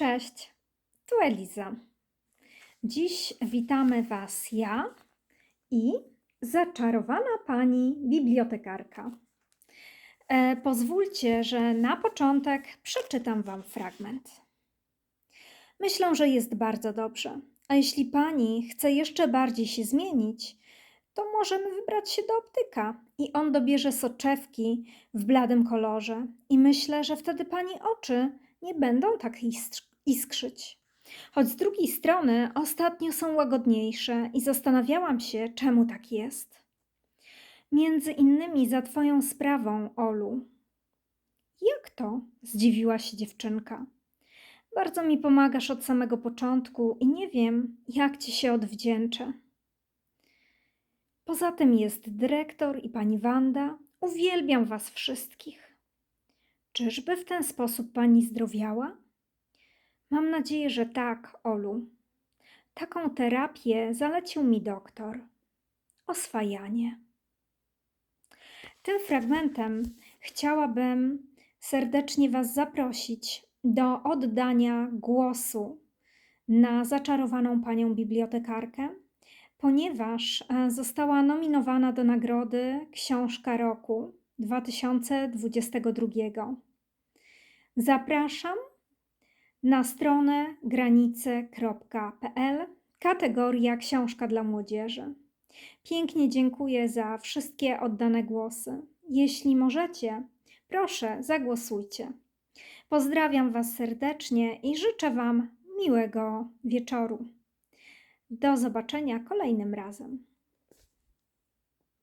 Cześć, tu Eliza. Dziś witamy Was ja i zaczarowana pani bibliotekarka. E, pozwólcie, że na początek przeczytam Wam fragment. Myślę, że jest bardzo dobrze. A jeśli pani chce jeszcze bardziej się zmienić, to możemy wybrać się do optyka i on dobierze soczewki w bladym kolorze. I myślę, że wtedy pani oczy nie będą tak iskrzyć. Choć z drugiej strony ostatnio są łagodniejsze i zastanawiałam się, czemu tak jest. Między innymi za twoją sprawą, Olu. Jak to? zdziwiła się dziewczynka. Bardzo mi pomagasz od samego początku i nie wiem, jak ci się odwdzięczę. Poza tym jest dyrektor i pani Wanda. Uwielbiam was wszystkich. Czyżby w ten sposób pani zdrowiała? Mam nadzieję, że tak, Olu. Taką terapię zalecił mi doktor. Oswajanie. Tym fragmentem chciałabym serdecznie Was zaprosić do oddania głosu na zaczarowaną panią bibliotekarkę, ponieważ e, została nominowana do nagrody Książka Roku 2022. Zapraszam na stronę granice.pl, kategoria Książka dla młodzieży. Pięknie dziękuję za wszystkie oddane głosy. Jeśli możecie, proszę zagłosujcie. Pozdrawiam Was serdecznie i życzę Wam miłego wieczoru. Do zobaczenia kolejnym razem.